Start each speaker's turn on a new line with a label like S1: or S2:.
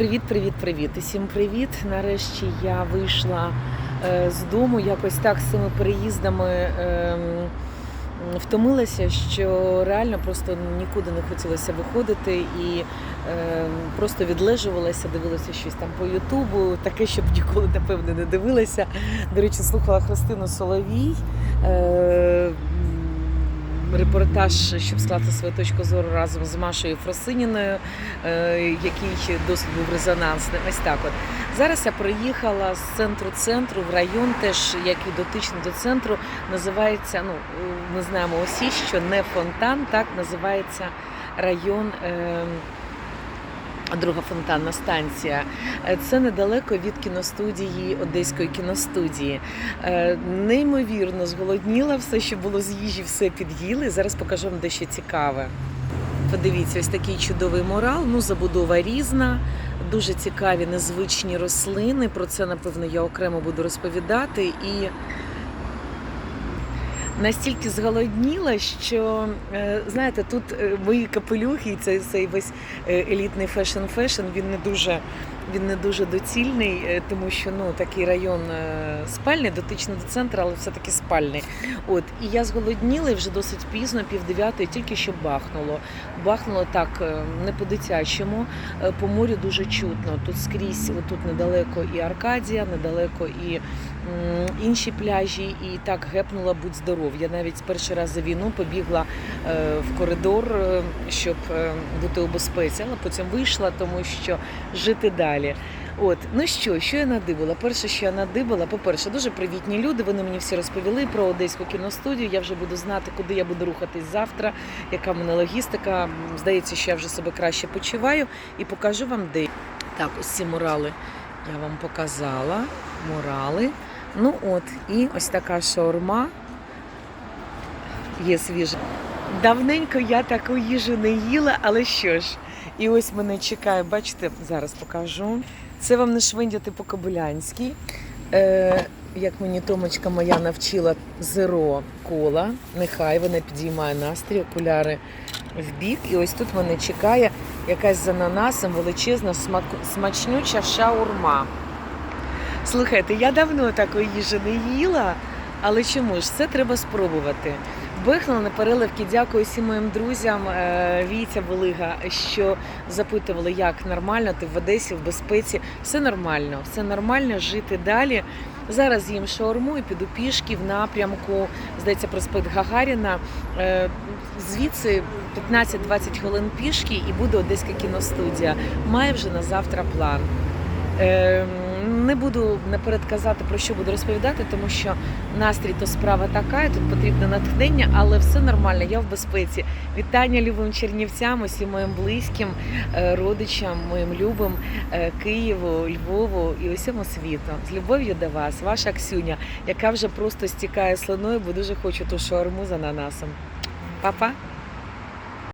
S1: Привіт, привіт, привіт. Усім привіт. Нарешті я вийшла е, з дому. Якось так з цими переїздами ем, втомилася, що реально просто нікуди не хотілося виходити і ем, просто відлежувалася, дивилася щось там по Ютубу, таке, щоб ніколи, напевне, не дивилася. До речі, слухала Христину Соловій. Репортаж, щоб склати свою точку зору разом з Машою Фросиніною, е, який досить був резонансний. Ось так от. Зараз я приїхала з центру центру в район, теж який дотичний до центру, називається, ну, ми знаємо усі, що не фонтан, так називається район. Е, Друга фонтанна станція. Е, Це недалеко від кіностудії Одеської кіностудії. Е, Неймовірно зголодніла все, що було з їжі, все під'їли. Зараз покажу вам дещо цікаве. Подивіться, ось такий чудовий мурал. Ну, забудова різна, дуже цікаві, незвичні рослини. Про це, напевно, я окремо буду розповідати. І настільки зголодніла, що е, знаєте, тут е, мої капелюхи, і цей, цей весь е, елітний фешн-фешн, він не дуже. Він не дуже доцільний, тому що ну такий район спальний, дотичний до центру, але все-таки спальний. От і я зголодніла і вже досить пізно, пів дев'ятої, тільки що бахнуло. Бахнуло так не по-дитячому, по морю дуже чутно. Тут скрізь, тут недалеко і Аркадія, недалеко і інші пляжі, і так гепнула будь здоров. Я навіть перший раз за війну побігла е, в коридор, е, щоб е, бути у безпеці, але потім вийшла, тому що жити далі. От, ну що, що я надибала? Перше, що я надибала, по-перше, дуже привітні люди. Вони мені всі розповіли про одеську кіностудію. Я вже буду знати, куди я буду рухатись завтра, яка в мене логістика. Здається, що я вже себе краще почуваю і покажу вам де. Так, ось ці мурали я вам показала. Мурали. Ну от, і ось така шаурма. Є свіжа. Давненько я таку їжу не їла, але що ж. І ось мене чекає, бачите, зараз покажу. Це вам не швиндяти по-кобилянськи. Е, як мені Томочка моя навчила зеро кола. Нехай вона підіймає настрій, окуляри в бік. І ось тут мене чекає якась з ананасом величезна смачнюча шаурма. Слухайте, я давно такої їжі не їла, але чому ж це треба спробувати? Бихнула на переливки. Дякую всім моїм друзям. е, Вітя Велига, що запитували, як нормально ти в Одесі, в безпеці. Все нормально, все нормально, жити далі. Зараз їм шаурму і піду пішки в напрямку, здається, проспект Гагаріна. Е, Звідси 15-20 хвилин пішки і буде Одеська кіностудія. Має вже на завтра план. Не буду наперед казати про що буду розповідати, тому що настрій то справа така, і тут потрібне натхнення, але все нормально, я в безпеці. Вітання любим чернівцям, усім моїм близьким, е, родичам, моїм любим е, Києву, Львову і усьому світу. З любов'ю до вас, ваша Ксюня, яка вже просто стікає слиною, бо дуже хочу ту шаурму з ананасом. Па-па!